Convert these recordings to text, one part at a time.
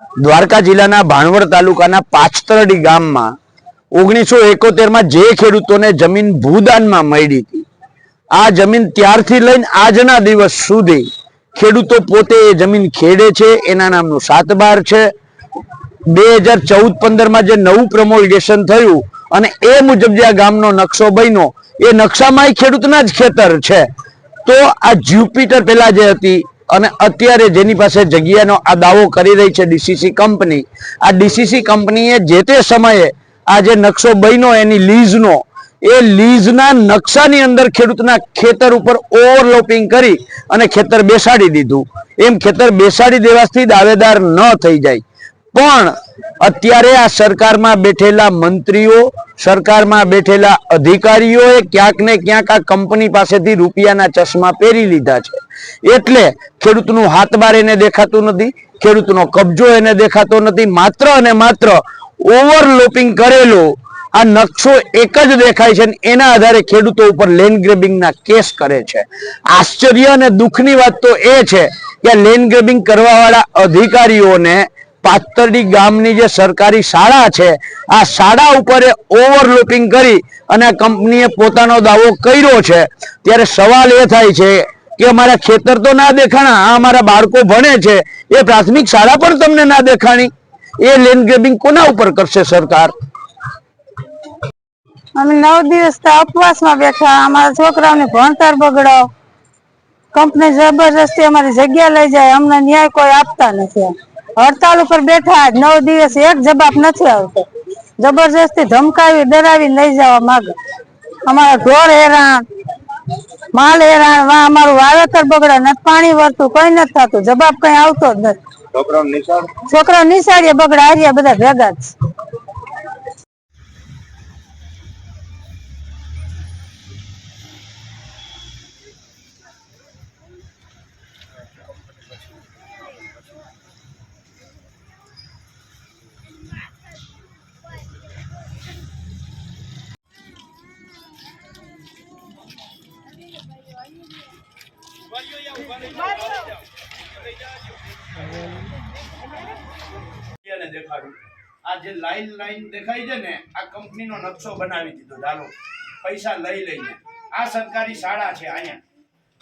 દ્વારકા જિલ્લાના ભાણવડ તાલુકાના પાછતરડી ગામમાં ઓગણીસો એકોતેરમાં જે ખેડૂતોને જમીન ભૂદાનમાં મળી હતી, આ જમીન ત્યારથી લઈને આજના દિવસ સુધી ખેડૂતો પોતે એ જમીન ખેડે છે, એના નામનું સાતબાર છે. બે હજાર ચૌદ પંદરમાં જે નવું પ્રમોલગેશન થયું અને એ મુજબ જે આ ગામનો નકશો બન્યો, એ નકશામાં ખેડૂતના જ ખેતર છે. તો આ જ્યુપિટર પેલા જે હતી અને અત્યારે જેની પાસે જગ્યાનો આ દાવો કરી રહી છે ડીસીસી કંપની, આ ડીસીસી કંપનીએ જે તે સમયે આ જે નકશો બન્યો એની લીઝનો, એ લીઝના નકશાની અંદર ખેડૂતના ખેતર ઉપર ઓવરલોપિંગ કરી અને ખેતર બેસાડી દીધું. એમ ખેતર બેસાડી દેવાથી દાવેદાર ન થઈ જાય. પણ અત્યારે આ સરકારમાં બેઠેલા મંત્રીઓ, સરકારમાં બેઠેલા અધિકારીઓએ ક્યાંક ને ક્યાંક આ કંપની પાસેથી રૂપિયાના ચશ્મા પહેરી લીધા છે. એટલે ખેડૂતનું હાથ બાર એને દેખાતું નથી, ખેડૂતનો કબજો એને દેખાતો નથી. માત્ર અને માત્ર ઓવરલોપિંગ કરેલો આ નકશો એક જ દેખાય છે એના આધારે ખેડૂતો ઉપર લેન્ડ ગ્રેબિંગના કેસ કરે છે. આશ્ચર્ય અને દુઃખની વાત તો એ છે કે લેન્ડ ગ્રેબિંગ કરવાવાળા અધિકારીઓને પાતરડી ગામની જે સરકારી શાળા છે, આ શાળા ઉપર ઓવરલોપિંગ કરી અને કંપનીએ પોતાનો દાવો કર્યો છે. ત્યારે સવાલ એ થાય છે કે અમારા ખેતર તો ના દેખાણા, આ અમારા બાળકો ભણે છે, એ પ્રાથમિક શાળા પણ તમને ના દેખાણી? એ લેન્ડ ગ્રેબિંગ કોના ઉપર કરશે સરકાર? અમે નવ દિવસ તો ઉપવાસમાં બેઠા, અમારા છોકરાઓને ભણતર બગડાવ. કંપની જબરજસ્તી અમારી જગ્યા લઈ જાય, અમને ન્યાય કોઈ આપતા નથી. હડતાલ ઉપર બેઠા નવ દિવસ એક જવાબ નથી આવતો. જબરજસ્તી ધમકાવી ડરાવી લઈ જવા માંગે. અમારા ઢોર હેરાન માલ હેરાન વા અમારું વાવેતર બગડે નથી પાણી વરતું કઈ નથી થતું. જવાબ કઈ આવતો જ નથી. છોકરા નિશાળીએ બગડા હાર્યા બધા ભેગા જ. દેખાડું. આ જે લાઈન લાઈન દેખાય છે ને આ કંપનીનો નકશો બનાવી દીધો ચાલો પૈસા લઈ લઈને. આ સરકારી શાળા છે અહીંયા.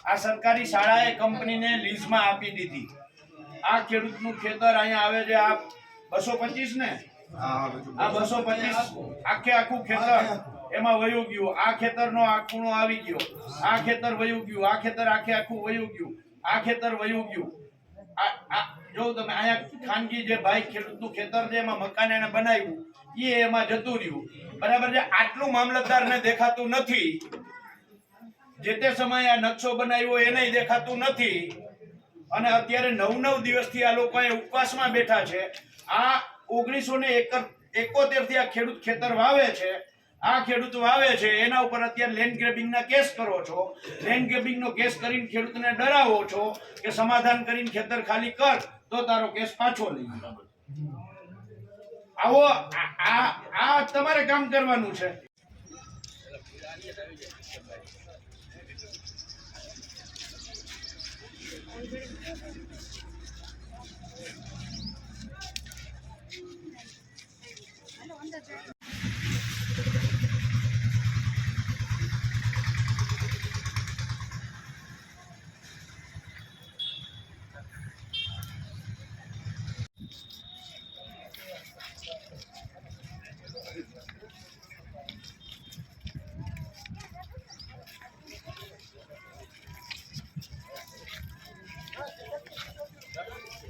આ સરકારી શાળાએ કંપનીને લીઝમાં આપી દીધી. આ ખેડૂતનું ખેતર અહીંયા આવે છે આ બસો પચીસ ને? આ બસો પચીસ આખે આખું ખેતર. એમાં વયું ગયું. આ ખેતરનો આ ખૂણો આવી ગયો. આ ખેતર વયું ગયું. આ ખેતર આખે આખું વયું ગયું. આ ખેતર વયું ગયું. જો તમે અહીંયા ખાનગી જે ભાઈ ખેડૂતનું ખેતર છે, એમાં મકાન એને બનાવ્યું, એ એમાં જતું રહ્યું. બરાબર છે? આટલું મામલતદારને દેખાતું નથી. જે તે સમયે આ નકશો બનાવ્યો, એને દેખાતું નથી. અને અત્યારે નવ નવ દિવસથી આ લોકો ઉપવાસમાં બેઠા છે. આ ઓગણીસો ને એકોતેરથી આ ખેડૂત ખેતર વાવે છે. આ ખેડૂત વાવે છે, એના ઉપર અત્યારે લેન્ડ ગ્રેબિંગના કેસ કરો છો. લેન્ડ ગ્રેબિંગનો કેસ કરીને ખેડૂતને ડરાવો છો કે સમાધાન કરીને ખેતર ખાલી કર, તો તારો કેસ પાછો લઈ આવો, આ આ તમારે કામ કરવાનું છે. અંદર